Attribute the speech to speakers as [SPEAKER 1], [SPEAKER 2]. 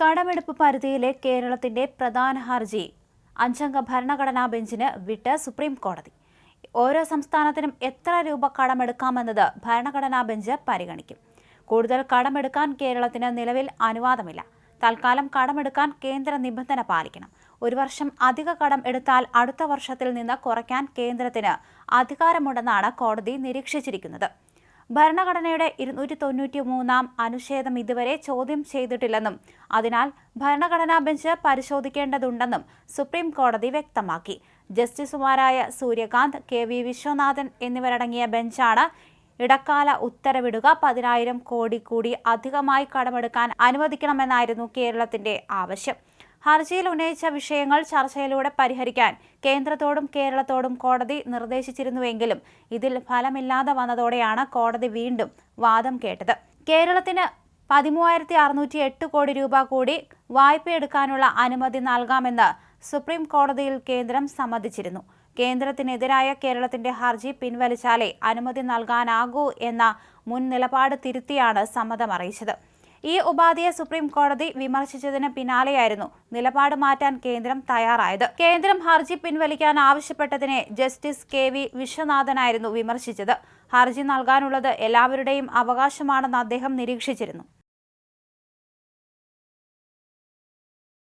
[SPEAKER 1] കടമെടുപ്പ് പരിധിയിലെ കേരളത്തിന്റെ പ്രധാന ഹർജി. അഞ്ചംഗ ഭരണഘടനാ ബെഞ്ചിന് വിട്ട് സുപ്രീം കോടതി. ഓരോ സംസ്ഥാനത്തിനും എത്ര രൂപ കടമെടുക്കാമെന്നത് ഭരണഘടനാ ബെഞ്ച് പരിഗണിക്കും. കൂടുതൽ കടമെടുക്കാൻ കേരളത്തിന് നിലവിൽ അനുവാദമില്ല. തൽക്കാലം കടമെടുക്കാൻ കേന്ദ്ര നിബന്ധന പാലിക്കണം. ഒരു വർഷം അധിക കടം എടുത്താൽ അടുത്ത വർഷത്തിൽ നിന്ന് കുറയ്ക്കാൻ കേന്ദ്രത്തിന് അധികാരമുണ്ടെന്നാണ് കോടതി നിരീക്ഷിച്ചിരിക്കുന്നത്. ഭരണഘടനയുടെ ഇരുന്നൂറ്റി തൊണ്ണൂറ്റി മൂന്നാം അനുച്ഛേദം ഇതുവരെ ചോദ്യം ചെയ്തിട്ടില്ലെന്നും അതിനാൽ ഭരണഘടനാ ബെഞ്ച് പരിശോധിക്കേണ്ടതുണ്ടെന്നും സുപ്രീം കോടതി വ്യക്തമാക്കി. ജസ്റ്റിസുമാരായ സൂര്യകാന്ത് കെ വി വിശ്വനാഥൻ എന്നിവരടങ്ങിയ ബെഞ്ചാണ് ഇടക്കാല ഉത്തരവിടുക പതിനായിരം കോടി കൂടി അധികമായി കടമെടുക്കാൻ അനുവദിക്കണമെന്നായിരുന്നു കേരളത്തിന്റെ ആവശ്യം. ഹർജിയിൽ ഉന്നയിച്ച വിഷയങ്ങൾ ചർച്ചയിലൂടെ പരിഹരിക്കാൻ കേന്ദ്രത്തോടും കേരളത്തോടും കോടതി നിർദ്ദേശിച്ചിരുന്നുവെങ്കിലും ഇതിൽ ഫലമില്ലാതെ വന്നതോടെയാണ് കോടതി വീണ്ടും വാദം കേട്ടത്. കേരളത്തിന് പതിമൂവായിരത്തി അറുന്നൂറ്റി എട്ട് കോടി രൂപ കൂടി വായ്പയെടുക്കാനുള്ള അനുമതി നൽകാമെന്ന് സുപ്രീം കോടതിയിൽ കേന്ദ്രം സമ്മതിച്ചിരുന്നു. കേന്ദ്രത്തിനെതിരായ കേരളത്തിന്റെ ഹർജി പിൻവലിച്ചാലേ അനുമതി നൽകാനാകൂ എന്ന മുൻ നിലപാട് തിരുത്തിയാണ് സമ്മതം അറിയിച്ചത് ഈ ഉപാധിയെ സുപ്രീം കോടതി വിമർശിച്ചതിന് പിന്നാലെയായിരുന്നു നിലപാട് മാറ്റാൻ കേന്ദ്രം തയ്യാറായത്. കേന്ദ്രം ഹർജി പിൻവലിക്കാൻ ആവശ്യപ്പെട്ടതിനെ ജസ്റ്റിസ് കെ വി വിശ്വനാഥനായിരുന്നു വിമർശിച്ചത്. ഹർജി നൽകാനുള്ളത് എല്ലാവരുടെയും അവകാശമാണെന്ന് അദ്ദേഹം നിരീക്ഷിച്ചിരുന്നു.